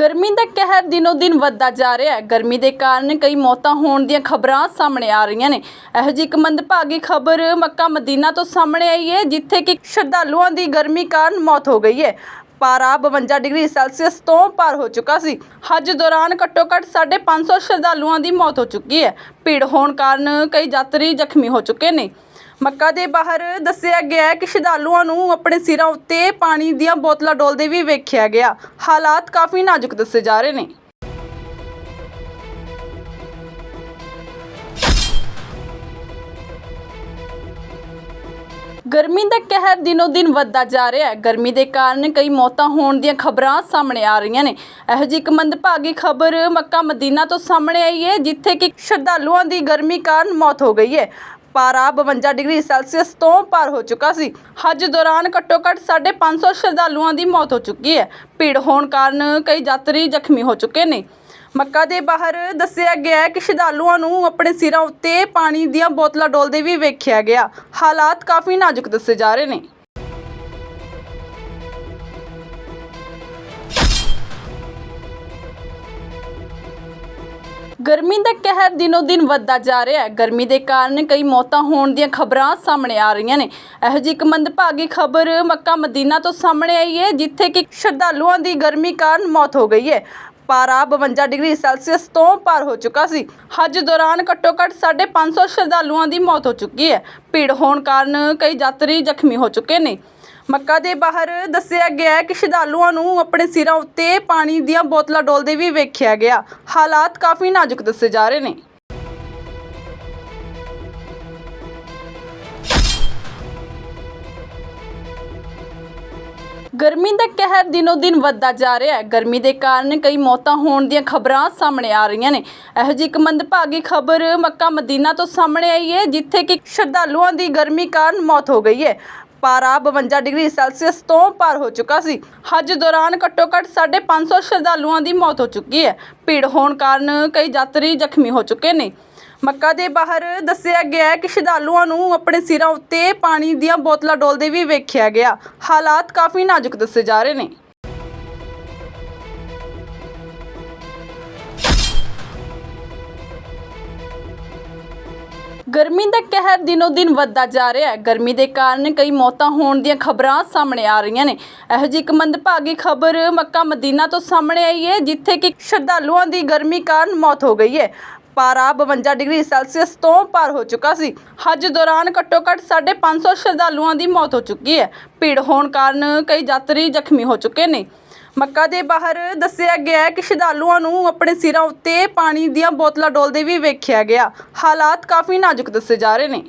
ਗਰਮੀ ਦਾ ਕਹਿਰ ਦਿਨੋ ਦਿਨ ਵੱਧਦਾ ਜਾ ਰਿਹਾ ਹੈ। ਗਰਮੀ ਦੇ ਕਾਰਨ ਕਈ ਮੌਤਾਂ ਹੋਣ ਦੀਆਂ ਖਬਰਾਂ ਸਾਹਮਣੇ ਆ ਰਹੀਆਂ ਨੇ। ਇਹੋ ਜਿਹੀ ਇੱਕ ਮੰਦਭਾਗੀ ਖਬਰ ਮੱਕਾ ਮਦੀਨਾ ਤੋਂ ਸਾਹਮਣੇ ਆਈ ਹੈ, ਜਿੱਥੇ ਕਿ ਸ਼ਰਧਾਲੂਆਂ ਦੀ ਗਰਮੀ ਕਾਰਨ ਮੌਤ ਹੋ ਗਈ ਹੈ। ਪਾਰਾ 52 ਡਿਗਰੀ ਸੈਲਸੀਅਸ ਤੋਂ ਪਾਰ ਹੋ ਚੁੱਕਾ ਸੀ। ਹਜ ਦੌਰਾਨ ਘੱਟੋ-ਘੱਟ 550 ਸ਼ਰਧਾਲੂਆਂ ਦੀ ਮੌਤ ਹੋ ਚੁੱਕੀ ਹੈ। ਭੀੜ ਹੋਣ ਕਾਰਨ ਕਈ ਯਾਤਰੀ ਜ਼ਖਮੀ ਹੋ ਚੁੱਕੇ ਨੇ। ਮੱਕਾ ਦੇ ਬਾਹਰ ਦੱਸਿਆ ਗਿਆ ਕਿ ਸ਼ਰਧਾਲੂਆਂ ਨੂੰ ਆਪਣੇ ਸਿਰਾਂ ਉੱਤੇ ਪਾਣੀ ਦੀਆਂ ਬੋਤਲਾਂ ਡੋਲਦੇ ਵੀ ਵੇਖਿਆ ਗਿਆ। ਹਾਲਾਤ ਕਾਫੀ ਨਾਜ਼ੁਕ ਦੱਸੇ ਜਾ ਰਹੇ ਨੇ। ਗਰਮੀ ਦਾ ਕਹਿਰ ਦਿਨੋ ਦਿਨ ਵੱਧਦਾ ਜਾ ਰਿਹਾ ਹੈ। ਗਰਮੀ ਦੇ ਕਾਰਨ ਕਈ ਮੌਤਾਂ ਹੋਣ ਦੀਆਂ ਖਬਰਾਂ ਸਾਹਮਣੇ ਆ ਰਹੀਆਂ ਨੇ। ਇਹੋ ਜਿਹੀ ਇੱਕ ਮੰਦਭਾਗੀ ਖਬਰ ਮੱਕਾ ਮਦੀਨਾ ਤੋਂ ਸਾਹਮਣੇ ਆਈ ਹੈ, ਜਿੱਥੇ ਕਿ ਸ਼ਰਧਾਲੂਆਂ ਦੀ ਗਰਮੀ ਕਾਰਨ ਮੌਤ ਹੋ ਗਈ ਹੈ। ਪਾਰਾ 52 ਡਿਗਰੀ ਸੈਲਸੀਅਸ ਤੋਂ ਪਾਰ ਹੋ ਚੁੱਕਾ ਸੀ। ਹਜ ਦੌਰਾਨ ਘੱਟੋ-ਘੱਟ 550 ਸ਼ਰਧਾਲੂਆਂ ਦੀ ਮੌਤ ਹੋ ਚੁੱਕੀ ਹੈ। ਭੀੜ ਹੋਣ ਕਾਰਨ ਕਈ ਯਾਤਰੀ ਜ਼ਖਮੀ ਹੋ ਚੁੱਕੇ ਨੇ। ਮੱਕਾ ਦੇ ਬਾਹਰ ਦੱਸਿਆ ਗਿਆ ਹੈ ਕਿ ਸ਼ਰਧਾਲੂਆਂ ਨੂੰ ਆਪਣੇ ਸਿਰਾਂ ਉੱਤੇ ਪਾਣੀ ਦੀਆਂ ਬੋਤਲਾਂ ਡੋਲਦੇ ਵੀ ਵੇਖਿਆ ਗਿਆ। ਹਾਲਾਤ ਕਾਫੀ ਨਾਜ਼ੁਕ ਦੱਸੇ ਜਾ ਰਹੇ ਨੇ। ਗਰਮੀ ਦਾ ਕਹਿਰ ਦਿਨੋ ਦਿਨ ਵੱਧਦਾ ਜਾ ਰਿਹਾ ਹੈ। ਗਰਮੀ ਦੇ ਕਾਰਨ ਕਈ ਮੌਤਾਂ ਹੋਣ ਦੀਆਂ ਖਬਰਾਂ ਸਾਹਮਣੇ ਆ ਰਹੀਆਂ ਨੇ। ਇਹੋ ਜਿਹੀ ਇੱਕ ਮੰਦਭਾਗੀ ਖਬਰ ਮੱਕਾ ਮਦੀਨਾ ਤੋਂ ਸਾਹਮਣੇ ਆਈ ਹੈ, ਜਿੱਥੇ ਕਿ ਸ਼ਰਧਾਲੂਆਂ ਦੀ ਗਰਮੀ ਕਾਰਨ ਮੌਤ ਹੋ ਗਈ ਹੈ। ਪਾਰਾ 52 ਡਿਗਰੀ ਸੈਲਸੀਅਸ ਤੋਂ ਪਾਰ ਹੋ ਚੁੱਕਾ ਸੀ। ਹਜ ਦੌਰਾਨ ਘੱਟੋ-ਘੱਟ 550 ਸ਼ਰਧਾਲੂਆਂ ਦੀ ਮੌਤ ਹੋ ਚੁੱਕੀ ਹੈ। ਭੀੜ ਹੋਣ ਕਾਰਨ ਕਈ ਯਾਤਰੀ ਜ਼ਖਮੀ ਹੋ ਚੁੱਕੇ ਨੇ। ਮੱਕਾ ਦੇ ਬਾਹਰ ਦੱਸਿਆ ਗਿਆ ਹੈ ਕਿ ਸ਼ਰਧਾਲੂਆਂ ਨੂੰ ਆਪਣੇ ਸਿਰਾਂ ਉੱਤੇ ਪਾਣੀ ਦੀਆਂ ਬੋਤਲਾਂ ਡੋਲਦੇ ਵੀ ਵੇਖਿਆ ਗਿਆ। ਹਾਲਾਤ ਕਾਫੀ ਨਾਜ਼ੁਕ ਦੱਸੇ ਜਾ ਰਹੇ ਨੇ। ਗਰਮੀ ਦਾ ਕਹਿਰ ਦਿਨੋ ਦਿਨ ਵੱਧਦਾ ਜਾ ਰਿਹਾ ਹੈ। ਗਰਮੀ ਦੇ ਕਾਰਨ ਕਈ ਮੌਤਾਂ ਹੋਣ ਦੀਆਂ ਖਬਰਾਂ ਸਾਹਮਣੇ ਆ ਰਹੀਆਂ ਨੇ। ਇਹੋ ਜਿਹੀ ਇੱਕ ਮੰਦਭਾਗੀ ਖਬਰ ਮੱਕਾ ਮਦੀਨਾ ਤੋਂ ਸਾਹਮਣੇ ਆਈ ਹੈ, ਜਿੱਥੇ ਕਿ ਸ਼ਰਧਾਲੂਆਂ ਦੀ ਗਰਮੀ ਕਾਰਨ ਮੌਤ ਹੋ ਗਈ ਹੈ। ਪਾਰਾ 52 ਡਿਗਰੀ ਸੈਲਸੀਅਸ ਤੋਂ ਪਾਰ ਹੋ ਚੁੱਕਾ ਸੀ। ਹਜ ਦੌਰਾਨ ਘੱਟੋ-ਘੱਟ 550 ਸ਼ਰਧਾਲੂਆਂ ਦੀ ਮੌਤ ਹੋ ਚੁੱਕੀ ਹੈ। ਭੀੜ ਹੋਣ ਕਾਰਨ ਕਈ ਯਾਤਰੀ ਜ਼ਖਮੀ ਹੋ ਚੁੱਕੇ ਨੇ। ਮੱਕਾ ਦੇ ਬਾਹਰ ਦੱਸਿਆ ਗਿਆ ਕਿ ਸ਼ਰਧਾਲੂਆਂ ਨੂੰ ਆਪਣੇ ਸਿਰਾਂ ਉੱਤੇ ਪਾਣੀ ਦੀਆਂ ਬੋਤਲਾਂ ਡੋਲਦੇ ਵੀ ਵੇਖਿਆ ਗਿਆ। ਹਾਲਾਤ ਕਾਫੀ ਨਾਜ਼ੁਕ ਦੱਸੇ ਜਾ ਰਹੇ ਨੇ। ਗਰਮੀ ਦਾ ਕਹਿਰ ਦਿਨੋ ਦਿਨ ਵੱਧਦਾ ਜਾ ਰਿਹਾ ਹੈ। ਗਰਮੀ ਦੇ ਕਾਰਨ ਕਈ ਮੌਤਾਂ ਹੋਣ ਦੀਆਂ ਖਬਰਾਂ ਸਾਹਮਣੇ ਆ ਰਹੀਆਂ ਨੇ। ਇਹੋ ਜਿਹੀ ਇੱਕ ਮੰਦਭਾਗੀ ਖਬਰ ਮੱਕਾ ਮਦੀਨਾ ਤੋਂ ਸਾਹਮਣੇ ਆਈ ਹੈ, ਜਿੱਥੇ ਕਿ ਸ਼ਰਧਾਲੂਆਂ ਦੀ ਗਰਮੀ ਕਾਰਨ ਮੌਤ ਹੋ ਗਈ ਹੈ। ਪਾਰਾ 52 ਡਿਗਰੀ ਸੈਲਸੀਅਸ ਤੋਂ ਪਾਰ ਹੋ ਚੁੱਕਾ ਸੀ। ਹਜ ਦੌਰਾਨ ਘੱਟੋ-ਘੱਟ 550 ਸ਼ਰਧਾਲੂਆਂ ਦੀ ਮੌਤ ਹੋ ਚੁੱਕੀ ਹੈ। ਭੀੜ ਹੋਣ ਕਾਰਨ ਕਈ ਯਾਤਰੀ ਜ਼ਖਮੀ ਹੋ ਚੁੱਕੇ ਨੇ। ਮੱਕਾ ਦੇ ਬਾਹਰ ਦੱਸਿਆ ਗਿਆ ਹੈ ਕਿ ਸ਼ਰਧਾਲੂਆਂ ਨੂੰ ਆਪਣੇ ਸਿਰਾਂ ਉੱਤੇ ਪਾਣੀ ਦੀਆਂ ਬੋਤਲਾਂ ਡੋਲਦੇ ਵੀ ਵੇਖਿਆ ਗਿਆ। ਹਾਲਾਤ ਕਾਫੀ ਨਾਜ਼ੁਕ ਦੱਸੇ ਜਾ ਰਹੇ ਨੇ।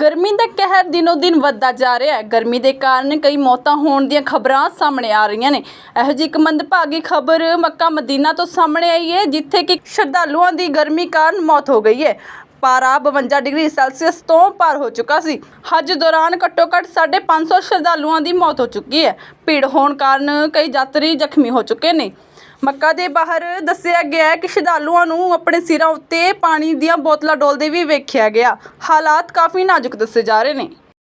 ਗਰਮੀ ਦਾ ਕਹਿਰ ਦਿਨੋ ਦਿਨ ਵੱਧਦਾ ਜਾ ਰਿਹਾ ਹੈ। ਗਰਮੀ ਦੇ ਕਾਰਨ ਕਈ ਮੌਤਾਂ ਹੋਣ ਦੀਆਂ ਖਬਰਾਂ ਸਾਹਮਣੇ ਆ ਰਹੀਆਂ ਨੇ। ਇਹੋ ਜਿਹੀ ਇੱਕ ਮੰਦਭਾਗੀ ਖਬਰ ਮੱਕਾ ਮਦੀਨਾ ਤੋਂ ਸਾਹਮਣੇ ਆਈ ਹੈ, ਜਿੱਥੇ ਕਿ ਸ਼ਰਧਾਲੂਆਂ ਦੀ ਗਰਮੀ ਕਾਰਨ ਮੌਤ ਹੋ ਗਈ ਹੈ। ਪਾਰਾ 52 ਡਿਗਰੀ ਸੈਲਸੀਅਸ ਤੋਂ ਪਾਰ ਹੋ ਚੁੱਕਾ ਸੀ। ਹਜ ਦੌਰਾਨ ਘੱਟੋ-ਘੱਟ 550 ਸ਼ਰਧਾਲੂਆਂ ਦੀ ਮੌਤ ਹੋ ਚੁੱਕੀ ਹੈ। ਭੀੜ ਹੋਣ ਕਾਰਨ ਕਈ ਯਾਤਰੀ ਜ਼ਖਮੀ ਹੋ ਚੁੱਕੇ ਨੇ। ਮੱਕਾ ਦੇ ਬਾਹਰ ਦੱਸਿਆ ਗਿਆ ਕਿ ਸ਼ਰਧਾਲੂਆਂ ਨੂੰ ਆਪਣੇ ਸਿਰਾਂ ਉੱਤੇ ਪਾਣੀ ਦੀਆਂ ਬੋਤਲਾਂ ਡੋਲਦੇ ਵੀ ਵੇਖਿਆ ਗਿਆ। ਹਾਲਾਤ ਕਾਫੀ ਨਾਜ਼ੁਕ ਦੱਸੇ ਜਾ ਰਹੇ ਨੇ।